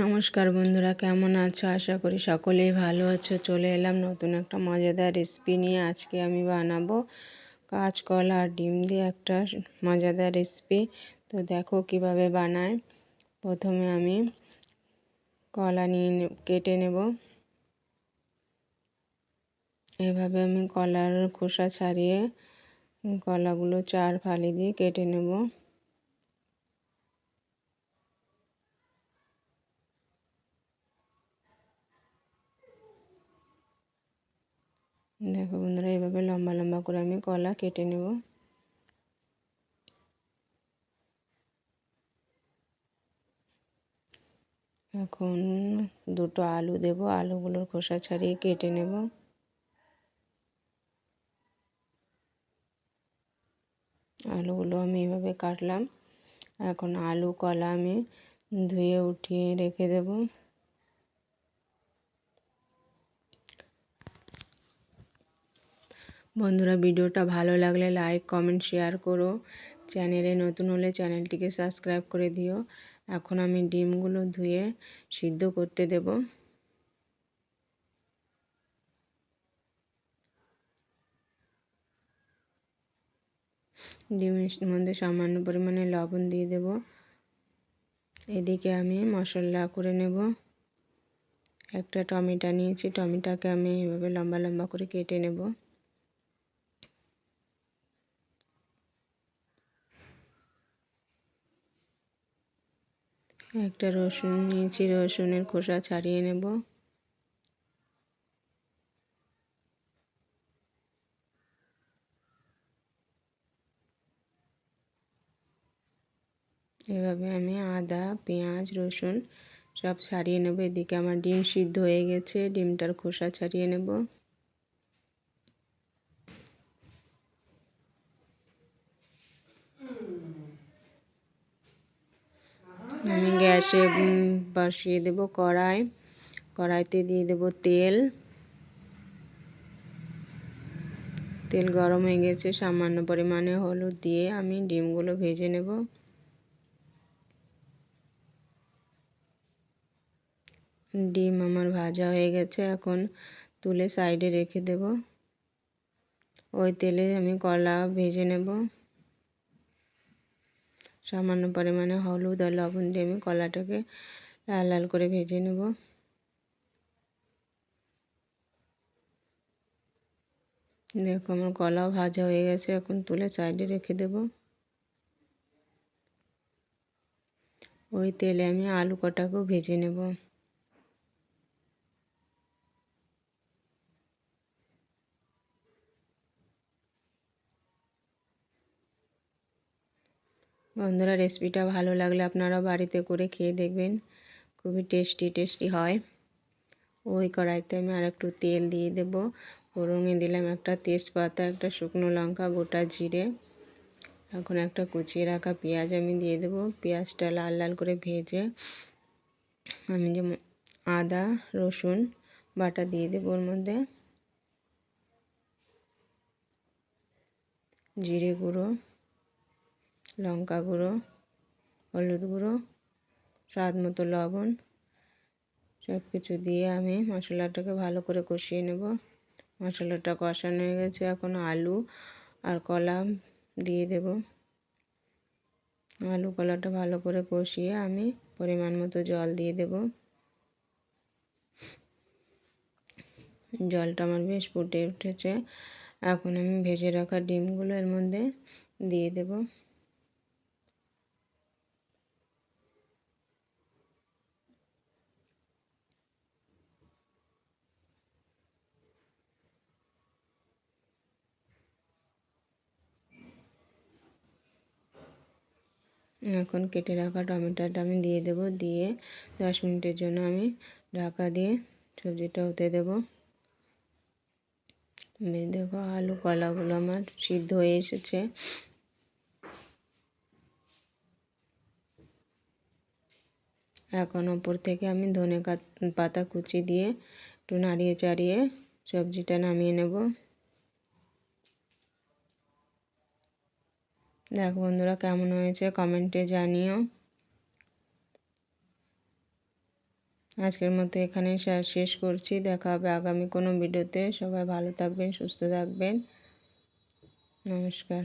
নমস্কার বন্ধুরা, কেমন আছো? আশা করি সকলেই ভালো আছো। চলে এলাম নতুন একটা মজাদার রেসিপি নিয়ে। আজকে আমি বানাবো কাঁচকলা আর ডিম দিয়ে একটা মজাদার রেসিপি তো দেখো কীভাবে বানায়। প্রথমে আমি কলা নিয়ে কেটে নেব। এভাবে আমি কলার খোসা ছাড়িয়ে কলাগুলো চার ফালি দিয়ে কেটে নেব। দেখো বন্ধুরা এইভাবে লম্বা লম্বা করে আমি কলা কেটে নেব। এখন দুটো আলু দেব, আলুগুলোর খোসা ছাড়িয়ে কেটে নেব। আলুগুলো আমি এভাবে কাটলাম। এখন আলু, কলা আমি ধুয়ে উঠিয়ে রেখে দেবো। বন্ধুরা ভিডিওটা ভালো লাগলে লাইক কমেন্ট শেয়ার করো। চ্যানেলে নতুন হলে চ্যানেলটিকে সাবস্ক্রাইব করে দিও। এখন আমি ডিমগুলো ধুয়ে সিদ্ধ করতে দেব। ডিমের মধ্যে সামান্য পরিমাণে লবণ দিয়ে দেব। এদিকে আমি মশলা করে নেব। একটা টমেটো নিয়েছি, টমেটোকে আমি এভাবে লম্বা লম্বা করে কেটে নেব। একটা রসুন নিয়েছি, রসুনের খোসা ছাড়িয়ে নেব। এভাবে আমি আদা, পেঁয়াজ, রসুন সব ছাড়িয়ে নেব। এদিকে আমার ডিম সিদ্ধ হয়ে গেছে, ডিমটার খোসা ছাড়িয়ে নেব আমি গ্যাসে বসিয়ে দেব কড়াই। কড়াইতে দিয়ে দেব তেল। তেল গরম হয়ে গেছে, সামান্য পরিমাণে হলুদ দিয়ে আমি ডিমগুলো ভেজে নেব। ডিম আমার ভাজা হয়ে গেছে, এখন তুলে সাইডে রেখে দেব। ওই তেলে আমি কলা ভেজে নেব। সামান্য পরিমাণে হলুদ আর লবণ দিয়ে আমি কলাটাকে লাল লাল করে ভেজে নেব। দেখো আমার কলাও ভাজা হয়ে গেছে, এখন তুলে সাইডে রেখে দেব। ওই তেলে আমি আলু কটাকেও ভেজে নেব। বন্ধুরা রেসিপিটা ভালো লাগলে আপনারা বাড়িতে করে খেয়ে দেখবেন। খুবই টেস্টি টেস্টি হয়। ওই কড়াইতে আমি আর একটু তেল দিয়ে দেব। ফোড়নে দিলাম একটা তেজপাতা, একটা শুকনো লঙ্কা, গোটা জিরে। এখন একটা কুচিয়ে রাখা পেঁয়াজ আমি দিয়ে দেব। পেঁয়াজটা লাল লাল করে ভেজে আমি যে আদা, রসুন, বাটা দিয়ে দেবো ওর মধ্যে। জিরে গুঁড়ো। লঙ্কা গুঁড়ো, হলুদ গুঁড়ো, স্বাদ মতো লবণ। সব কিছু দিয়ে আমি মশলাটাকে ভালো করে কষিয়ে নেব। মশলাটা কষানো হয়ে গেছে। এখন আলু আর কলা দিয়ে দেব। আলু কলাটা ভালো করে কষিয়ে আমি পরিমাণ মতো জল দিয়ে দেব। জলটা আমার বেশ ফুটে উঠেছে। এখন আমি ভেজে রাখা ডিমগুলো এর মধ্যে দিয়ে দেবো। এখন কেটে রাখা টমেটোটা আমি দিয়ে দেব। দিয়ে দশ মিনিটের জন্য আমি ঢাকা দিয়ে সবজিটা হতে দেব। দেখো আলু কলাগুলো আমার সিদ্ধ হয়ে এসেছে। এখন ওপর থেকে আমি ধনে পাতা কুচি দিয়ে একটু নাড়িয়ে চাড়িয়ে সবজিটা নামিয়ে নেব। দেখো বন্ধুরা কেমন হয়েছে কমেন্টে জানিও। আজকের মতো এখানে শেষ করছি। দেখা হবে আগামী কোনো ভিডিওতে। সবাই ভালো থাকবেন, সুস্থ থাকবেন। নমস্কার।